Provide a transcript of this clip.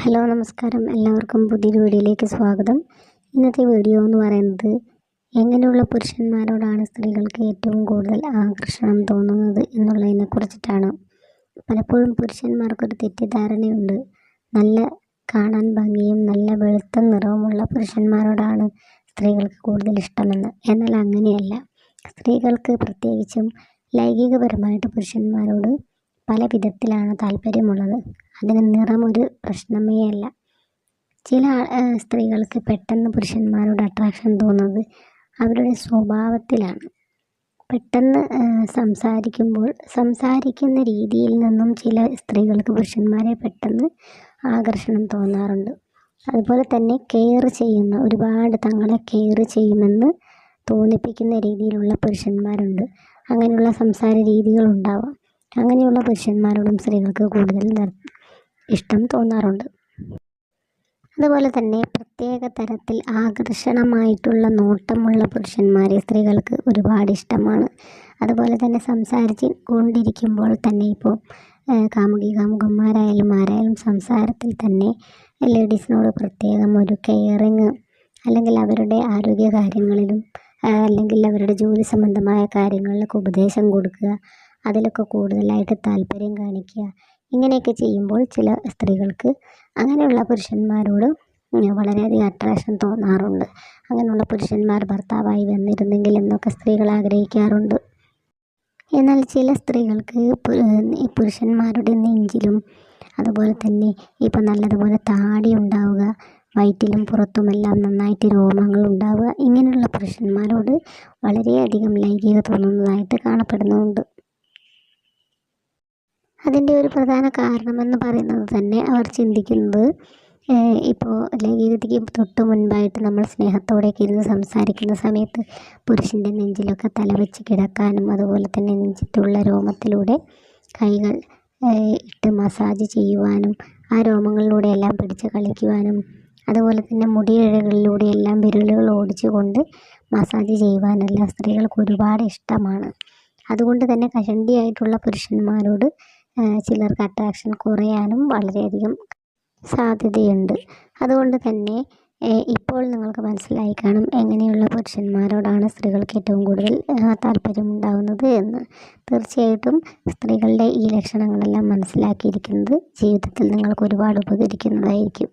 Hello നമസ്കാരം. എല്ലാവർക്കും പുതിയൊരു വീഡിയോയിലേക്ക് സ്വാഗതം. ഇന്നത്തെ വീഡിയോ എന്ന് പറയുന്നത് എങ്ങനെയുള്ള പുരുഷന്മാരോടാണ് സ്ത്രീകൾക്ക് ഏറ്റവും കൂടുതൽ ആകർഷണം തോന്നുന്നത് എന്നുള്ളതിനെ കുറിച്ചിട്ടാണ്. പലപ്പോഴും പുരുഷന്മാർക്കൊരു തെറ്റിദ്ധാരണയുണ്ട്. നല്ല കാണാൻ ഭംഗിയും നല്ല വെളുത്ത നിറവുമുള്ള പുരുഷന്മാരോടാണ് സ്ത്രീകൾക്ക് കൂടുതൽ ഇഷ്ടമെന്ന്. എന്നാൽ അങ്ങനെയല്ല. സ്ത്രീകൾക്ക് പ്രത്യേകിച്ചും ലൈംഗികപരമായിട്ട് പുരുഷന്മാരോട് പല വിധത്തിലാണ് താല്പര്യമുള്ളത്. അതിന് ഒരു പ്രശ്നമേ അല്ല. ചില സ്ത്രീകൾക്ക് പെട്ടെന്ന് പുരുഷന്മാരോട് അട്രാക്ഷൻ തോന്നുന്നത് അവരുടെ സ്വഭാവത്തിലാണ്. പെട്ടെന്ന് സംസാരിക്കുമ്പോൾ സംസാരിക്കുന്ന രീതിയിൽ നിന്നും ചില സ്ത്രീകൾക്ക് പുരുഷന്മാരെ പെട്ടെന്ന് ആകർഷണം തോന്നാറുണ്ട്. അതുപോലെ തന്നെ കെയർ ചെയ്യുന്ന ഒരുപാട് തങ്ങളെ കെയർ ചെയ്യുമെന്ന് തോന്നിപ്പിക്കുന്ന രീതിയിലുള്ള പുരുഷന്മാരുണ്ട്. അങ്ങനെയുള്ള സംസാര രീതികളുണ്ടാവാം. അങ്ങനെയുള്ള പുരുഷന്മാരോടും സ്ത്രീകൾക്ക് കൂടുതൽ ഇഷ്ടം തോന്നാറുണ്ട്. അതുപോലെ തന്നെ പ്രത്യേക തരത്തിൽ ആകർഷണമായിട്ടുള്ള നോട്ടമുള്ള പുരുഷന്മാരെ സ്ത്രീകൾക്ക് ഒരുപാട് ഇഷ്ടമാണ്. അതുപോലെ തന്നെ സംസാരിച്ച് കൊണ്ടിരിക്കുമ്പോൾ തന്നെ ഇപ്പോൾ കാമുകി കാമുകന്മാരായാലും ആരായാലും സംസാരത്തിൽ തന്നെ ലേഡീസിനോട് പ്രത്യേകം ഒരു കെയറിങ് അല്ലെങ്കിൽ അവരുടെ ആരോഗ്യ കാര്യങ്ങളിലും അല്ലെങ്കിൽ അവരുടെ ജോലി സംബന്ധമായ കാര്യങ്ങളിലൊക്കെ ഉപദേശം കൊടുക്കുക. അതിലൊക്കെ കൂടുതലായിട്ട് താല്പര്യം കാണിക്കുക. ഇങ്ങനെയൊക്കെ ചെയ്യുമ്പോൾ ചില സ്ത്രീകൾക്ക് അങ്ങനെയുള്ള പുരുഷന്മാരോട് വളരെയധികം അട്രാക്ഷൻ തോന്നാറുണ്ട്. അങ്ങനെയുള്ള പുരുഷന്മാർ ഭർത്താവായി വന്നിരുന്നെങ്കിൽ എന്നൊക്കെ സ്ത്രീകൾ ആഗ്രഹിക്കാറുണ്ട്. എന്നാൽ ചില സ്ത്രീകൾക്ക് ഈ പുരുഷന്മാരുടെ നെഞ്ചിലും അതുപോലെ തന്നെ ഇപ്പം നല്ലതുപോലെ താടി ഉണ്ടാവുക വയറ്റിലും പുറത്തുമെല്ലാം നന്നായിട്ട് രോമങ്ങൾ ഉണ്ടാവുക ഇങ്ങനെയുള്ള പുരുഷന്മാരോട് വളരെയധികം ലൈംഗിക തോന്നുന്നതായിട്ട് കാണപ്പെടുന്നുണ്ട്. അതിന്റെ ഒരു പ്രധാന കാരണമെന്ന് പറയുന്നത് തന്നെ അവർ ചിന്തിക്കുന്നത് ഇപ്പോൾ ലൈംഗികതയ്ക്ക് തൊട്ട് മുൻപായിട്ട് നമ്മൾ സ്നേഹത്തോടെയൊക്കെ ഇരുന്ന് സംസാരിക്കുന്ന സമയത്ത് പുരുഷന്റെ നെഞ്ചിലൊക്കെ തലവെച്ച് കിടക്കാനും അതുപോലെ തന്നെ നെഞ്ചിട്ടുള്ള രോമത്തിലൂടെ കൈകൾ ഇട്ട് മസാജ് ചെയ്യുവാനും ആ രോമങ്ങളിലൂടെ എല്ലാം പിടിച്ച് കളിക്കുവാനും അതുപോലെ തന്നെ മുടിയിഴകളിലൂടെ എല്ലാം വിരലുകൾ ഓടിച്ചുകൊണ്ട് മസാജ് ചെയ്യുവാനെല്ലാം സ്ത്രീകൾക്ക് ഒരുപാട് ഇഷ്ടമാണ്. അതുകൊണ്ട് തന്നെ കഷണ്ടിയായിട്ടുള്ള പുരുഷന്മാരോട് ചിലർക്ക് അട്രാക്ഷൻ കുറയാനും വളരെയധികം സാധ്യതയുണ്ട്. അതുകൊണ്ട് തന്നെ ഇപ്പോൾ നിങ്ങൾക്ക് മനസ്സിലായി കാണും എങ്ങനെയുള്ള പുരുഷന്മാരോടാണ് സ്ത്രീകൾക്ക് ഏറ്റവും കൂടുതൽ താല്പര്യമുണ്ടാകുന്നത് എന്ന്. തീർച്ചയായിട്ടും സ്ത്രീകളുടെ ഈ ലക്ഷണങ്ങളെല്ലാം മനസ്സിലാക്കിയിരിക്കുന്നത് ജീവിതത്തിൽ നിങ്ങൾക്ക് ഒരുപാട് ഉപകരിക്കുന്നതായിരിക്കും.